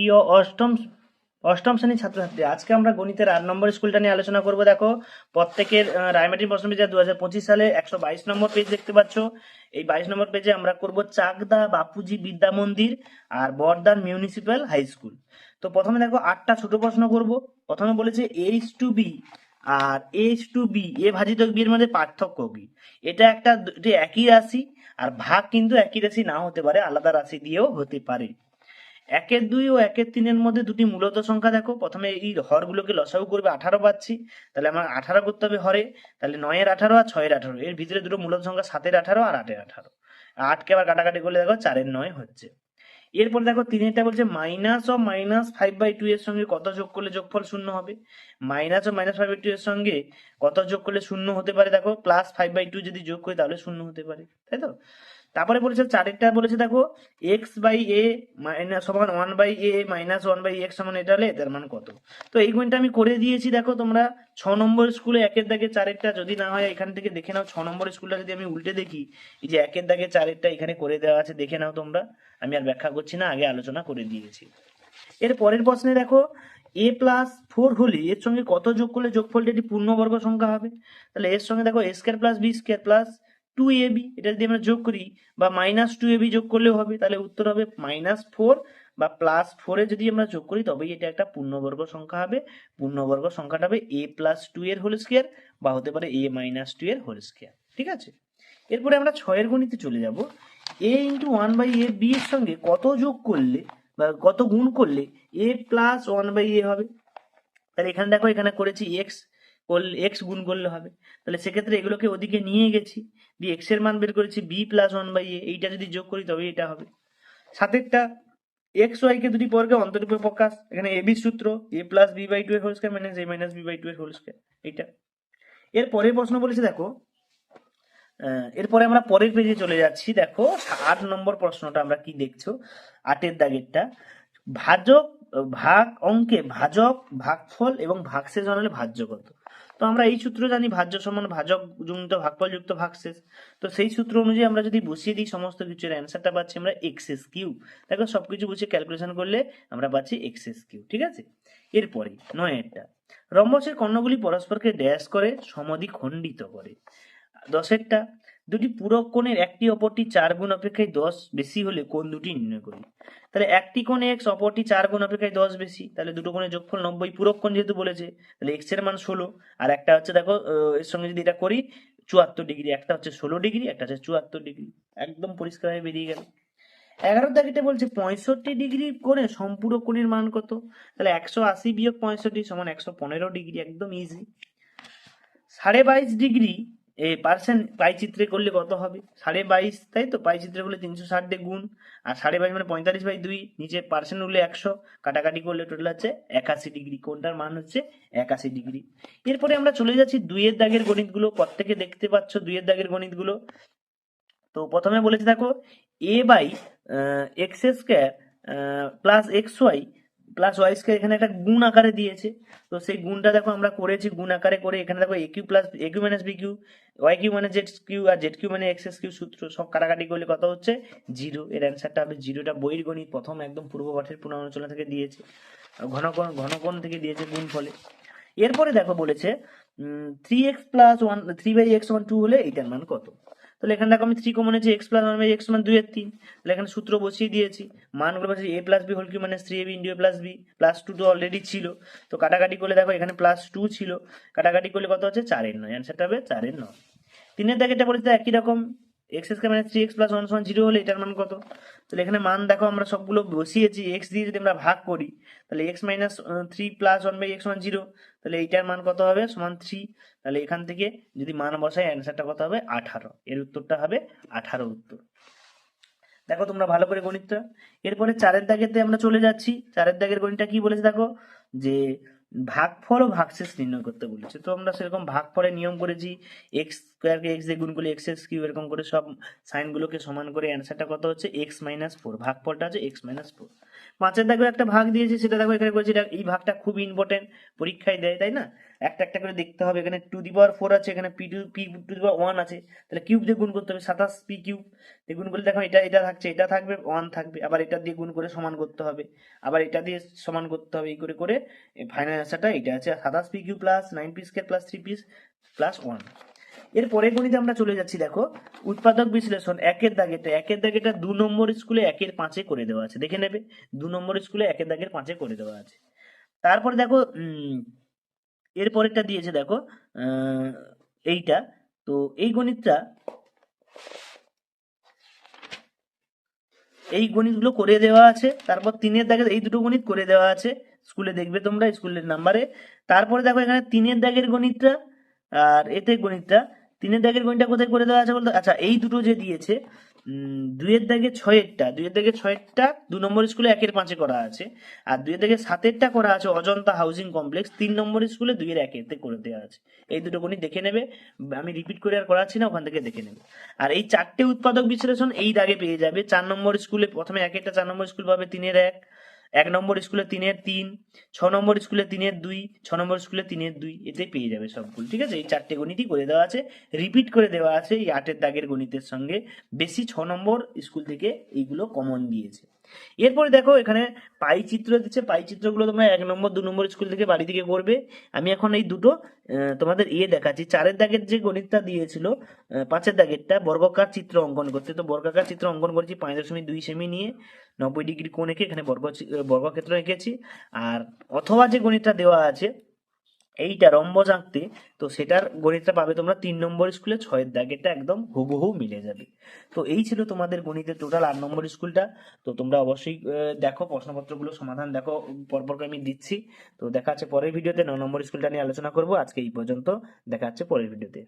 প্রিয় অষ্টম অষ্টম শ্রেণির ছাত্রছাত্রী। আজকে আমরা গণিতের আট নম্বর স্কুলটা নিয়ে আলোচনা করব, দেখো। প্রত্যেকের রায়মাটির প্রশ্ন পেজে দু হাজার পঁচিশ সালে একশো বাইশ নম্বর পেজ দেখতে পাচ্ছ। এই বাইশ নম্বর পেজে আমরা করব চাকদা বাপুজি বিদ্যা মন্দির আর বর্দান মিউনিসিপ্যাল হাই স্কুল তো প্রথমে দেখো আটটা ছোট প্রশ্ন করব। প্রথমে বলেছে এইচ টু বি আর এইচ টু বি এ ভাজিত বি এর মধ্যে পার্থক্য কি? এটা একটা একই রাশি আর ভাগ কিন্তু একই রাশি না হতে পারে, আলাদা রাশি দিয়েও হতে পারে। একের দুই ও একের তিনের মধ্যে দুটি মূলত সংখ্যা দেখো। প্রথমে এই হরগুলোকে লসাগু করবে আঠারো পাচ্ছি। তাহলে আমার আঠারো করতে হবে হরে। তাহলে নয়ের আঠারো আর ছয়ের আঠারো। এর ভিতরে দুটো মূলত সংখ্যা সাতের আঠারো আর আটের আঠারো। আটকে আবার কাটাকাটি করলে দেখো চারের নয় হচ্ছে। এরপর দেখো তিনেরটা বলছে মাইনাস ও মাইনাস ফাইভ বাই টু এর সঙ্গে কত যোগ করলে যোগফল শূন্য হবে? মাইনাস ও মাইনাস ফাইভ বাই টু এর সঙ্গে কত যোগ করলে শূন্য হতে পারে দেখো? প্লাস ফাইভ বাই টু যদি যোগ করি তাহলে শূন্য হতে পারে। তাই তো? তারপরে বলেছে চারেরটা বলেছে, দেখো এক্স বাই এ মাইনাস সমান one by A minus one by X সমান এটা হলে এটার মান কত? তো এই গুণটা আমি করে দিয়েছি, দেখো, তোমরা ছ নম্বর স্কুলে একের দাগে চারেরটা যদি না হয়, এখান থেকে দেখে নাও, ছ নম্বর স্কুলটা যদি আমি উল্টে দেখি, এই যে একের দাগে চারেরটা এখানে করে দেওয়া আছে, দেখে নাও তোমরা। আমি আর ব্যাখ্যা করছি না, আগে আলোচনা করে দিয়েছি। এর পরের প্রশ্নে দেখো এ প্লাস ফোর হলে এর সঙ্গে কত যোগ করলে যোগফলটা একটি পূর্ণবর্গ সংখ্যা হবে? তাহলে এর সঙ্গে দেখো A square plus B square plus two A B এটা যদি আমরা যোগ করি, বা মাইনাস টু এ বি যোগ করলেও হবে, তাহলে উত্তর হবে মাইনাস ফোর বা প্লাস ফোরে যদি আমরা যোগ করি, তবেই এটা একটা পূর্ণবর্গ সংখ্যা হবে। পূর্ণবর্গ সংখ্যাটা হবে এ প্লাস টু এর হোল স্কোয়ার বা হতে পারে এ মাইনাস টু এর হোল স্কোয়ার ঠিক আছে? এরপরে আমরা ছয়ের গণিতে চলে যাব। A into one by A B এর সঙ্গে কত যোগ করলে, বা কত গুণ করলে A plus one by A হবে? তাহলে এখানে দেখো, এখানে করেছি এক্স করলে এক্স গুণ করলে হবে। তাহলে সেক্ষেত্রে এগুলোকে ওদিকে নিয়ে গেছি, দিয়ে এক্সের মান বের করেছি B plus one by A এইটা যদি যোগ করি তবে এটা হবে। সাতেরটা এক্স ওয়াই কে দুটি পর্কে অন্তরূপে প্রকাশ, এখানে এ বি সূত্র A plus B by two এর whole square minus A minus B by two এর হোল এইটা। এর পরের প্রশ্ন বলেছে, দেখো এরপরে আমরা পরের পেজে চলে যাচ্ছি, দেখো, আট নম্বর প্রশ্নটা আমরা কি দেখছ? আটের দাগেরটা। ভাজক, ভাগ অঙ্কে ভাজক, ভাগফল এবং ভাগশেষ জানালে ভাজ্য কত? তো আমরা এই সূত্র জানি ভাজ্য সমান ভাজক যুক্ত ভাগফল যুক্ত ভাগশেষ তো সেই সূত্র অনুযায়ী আমরা যদি বসিয়ে দিই সমস্ত কিছুর অ্যান্সারটা পাচ্ছি আমরা এক্সেস কিউ দেখো সবকিছু বসিয়ে ক্যালকুলেশন করলে আমরা পাচ্ছি এক্সেস কিউ ঠিক আছে? এরপরে, নয়েরটা। রম্বসের কর্ণগুলি পরস্পরকে ড্যাশ করে সমাধি খণ্ডিত করে। দশেরটা দুটি পূরক কোণের একটি অপরটি চার গুণ অপেক্ষায় দশ বেশি হলে কোণ দুটি নির্ণয় করি। তাহলে একটি কোণে এক্স অপরটি চার গুণ অপেক্ষায় দশ বেশি, তাহলে দুটো কোণের যোগফল নব্বই পূরক কোণ যেহেতু বলেছে, তাহলে এক্সের মান ষোলো। আর একটা হচ্ছে দেখো এর সঙ্গে যদি এটা করি, চুয়াত্তর ডিগ্রি, একটা হচ্ছে ষোলো ডিগ্রি, একটা হচ্ছে চুয়াত্তর ডিগ্রি। একদম পরিষ্কার হয়ে বেরিয়ে গেল। এগারো দাগিটা বলছে পঁয়ষট্টি ডিগ্রি কোণে সম্পূরক কোণের মান কত? তাহলে একশো আশি বিয়োগ পঁয়ষট্টি সমান একশো পনেরো ডিগ্রি, একদম ইজি সাড়ে বাইশ ডিগ্রি এ পার্সেন্ট পাই চিত্রে করলে কত হবে? সাড়ে বাইশ, তাই তো? পাই চিত্রে করলে তিনশো ষাট দিয়ে গুণ। আর সাড়ে বাইশ মানে পঁয়তাল্লিশ বাই দুই, নিচে পার্সেন্ট উঠলে একশো, কাটাকাটি করলে টোটাল হচ্ছে একাশি ডিগ্রি। কোনটার মান হচ্ছে একাশি ডিগ্রি। এরপরে আমরা চলে যাচ্ছি দুইয়ের দাগের গণিতগুলো। প্রত্যেকে দেখতে পাচ্ছ দুইয়ের দাগের গণিতগুলো। তো প্রথমে বলেছি দেখো A by X square plus X Y plus Y square এখানে একটা গুণ আকারে দিয়েছে। তো সেই গুণটা দেখো আমরা করেছি, গুণ আকারে করে এখানে দেখো A Q plus A Q minus B Q Y Q মানে জেড কিউ আর জেড কিউ মানে এক্স কিউ সূত্র সব কাটাকাটি করলে কত হচ্ছে? জিরো এর অ্যান্সারটা হবে জিরোটা বইয়ের গণিত, প্রথম একদম পূর্ব পাঠের পুনরালোচনা থেকে দিয়েছে। ঘনকোণ ঘনকোণ থেকে দিয়েছে গুণ ফলে। এরপরে দেখো বলেছে three x plus one three by x one two হলে এইটার মান কত? তাহলে এখানে দেখো আমি থ্রি কমন আছে x plus one by x মান দুই আর তিন। তাহলে এখানে সূত্র বসিয়ে দিয়েছি। মানগুলো বসে a plus b whole cube মানে three a b into a plus b plus two তো অলরেডি ছিল। তো কাটাকাটি করলে দেখো এখানে প্লাস টু ছিল। কাটাকাটি করলে কত হচ্ছে? চারের নয়। অ্যান্সারটা হবে চারের নয়। তিনের দাগে এটা বলেছে একই রকম। এক্স স্কোয়ার মানে থ্রি এক্স প্লাস ওয়ান সমান জিরো হলে এটার মান কত? তাহলে এখানে মান দেখো, আমরা সবগুলো বসিয়েছি এক্স দিয়ে যদি আমরা ভাগ করি, তাহলে x minus three plus one by x সমান জিরো তাহলে এইটার মান কত হবে? সমান থ্রি তাহলে এখান থেকে যদি মান বসাই অ্যান্সারটা কত হবে? আঠারো। এর উত্তরটা হবে আঠারো উত্তর। দেখো তোমরা ভালো করে গণিতটা। এরপরে চারের দাগেতে আমরা চলে যাচ্ছি। চারের দাগের গণিতটা কি বলেছে দেখো? যে ভাগফল ও ভাগশেষ নির্ণয় করতে বলেছে। তো আমরা সেরকম ভাগফলের নিয়ম করেছি। এক্স স্কোয়ারকে এক্স দিয়ে গুণ করলে এক্স এক্স কিউ এরকম করে সব সাইনগুলোকে সমান করে অ্যান্সারটা কত হচ্ছে? এক্স মাইনাস ফোর ভাগফলটা আছে এক্স মাইনাস ফোর পাঁচের দাগেও একটা ভাগ দিয়েছে, সেটা দেখো এখানে করেছি। এই ভাগটা খুব ইম্পর্টেন্ট পরীক্ষায় দেয়, তাই না? একটা একটা করে দেখতে হবে। এখানে টু দি পাওয়ার ফোর আছে, এখানে p to p to the power one আছে। তাহলে কিউব দিয়ে গুণ করতে হবে সাতাশ পি কিউব দিয়ে গুণ করলে দেখো এটা এটা থাকছে, এটা থাকবে ওয়ান থাকবে। আবার এটা দিয়ে গুণ করে সমান করতে হবে। আবার এটা দিয়ে সমান করতে হবে, এই করে করে। ফাইনাল অ্যান্সারটা এটা আছে। সাতাশ p q plus nine p square plus three p's plus one এর পরের গণিতে আমরা চলে যাচ্ছি, দেখো। উৎপাদক বিশ্লেষণ একের দাগেটা একের দাগেটা দু নম্বর স্কুলে একের পাঁচে করে দেওয়া আছে। দেখে নেবে, দু নম্বর স্কুলে একের দাগের পাঁচে করে দেওয়া আছে। তারপরে দেখো এর পরেরটা দিয়েছে, দেখো এইটা। তো এই গণিতটা, এই গণিতগুলো করে দেওয়া আছে। তারপর তিনের দাগের এই দুটো গণিত করে দেওয়া আছে। স্কুলে দেখবে তোমরা, স্কুলের নাম্বারে। তারপরে দেখো এখানে তিনের দাগের গণিতটা আর এতে গণিতটা। তিনের দাগের গণিতটা কোথায় করে দেওয়া আছে বলতো? আচ্ছা এই দুটো যে দিয়েছে দুইয়ের দাগে ছয়েরটা, দুইয়ের দাগে ছয়েরটা দু নম্বর স্কুলে একের পাঁচে করা আছে, আর দুইয়ের দাগে সাতেরটা করা আছে অজন্তা হাউজিং কমপ্লেক্স তিন নম্বর স্কুলে দুইয়ের একেতে করে দেওয়া আছে। এই দুটো গণিত দেখে নেবে, আমি রিপিট করে আর করাচ্ছি না, ওখান থেকে দেখে নেবে। আর এই চারটে উৎপাদক বিশ্লেষণ এই দাগে পেয়ে যাবে, চার নম্বর স্কুলে প্রথমে এক একটা চার নম্বর স্কুল পাবে তিনের এক এক নম্বর স্কুলে তিনের তিন, ছ নম্বর স্কুলে তিনের দুই, ছ নম্বর স্কুলে তিনের দুই, এতে পেয়ে যাবে সবগুলো ঠিক আছে? এই চারটে গণিতই করে দেওয়া আছে রিপিট করে দেওয়া আছে এই আটের দাগের গণিতের সঙ্গে। বেশি ছ নম্বর স্কুল থেকে এইগুলো কমন দিয়েছে। এরপরে দেখো, এখানে পাই চিত্র দিচ্ছে। পাই চিত্রগুলো তোমরা এক নম্বর, দু নম্বর স্কুল থেকে বাড়ি থেকে করবে। আমি এখন এই দুটো তোমাদের ইয়ে দেখাচ্ছি। চারের দাগের যে গণিতটা দিয়েছিল পাঁচের দাগেরটা বর্গাকার চিত্র অঙ্কন করতে তো বর্গাকার চিত্র অঙ্কন করেছি পাঁচ দশমিক দুই সেমি নিয়ে। নব্বই ডিগ্রি কোণ এঁকে এখানে বর্গ বর্গক্ষেত্র এঁকেছি। আর অথবা যে গণিতটা দেওয়া আছে এইটা রম্বজ আঁকতে তো সেটার গণিতটা পাবে তোমরা তিন নম্বর স্কুলে ছয়ের দাগ, এটা একদম হুবহু মিলে যাবে। তো এই ছিল তোমাদের গণিতের টোটাল আট নম্বর স্কুলটা, তো তোমরা অবশ্যই দেখো প্রশ্নপত্রগুলো সমাধান দেখো পরপর আমি দিচ্ছি। তো দেখা যাচ্ছে পরের ভিডিওতে, ন নম্বর স্কুলটা নিয়ে আলোচনা করব, আজকে এই পর্যন্ত, দেখা যাচ্ছে পরের ভিডিওতে।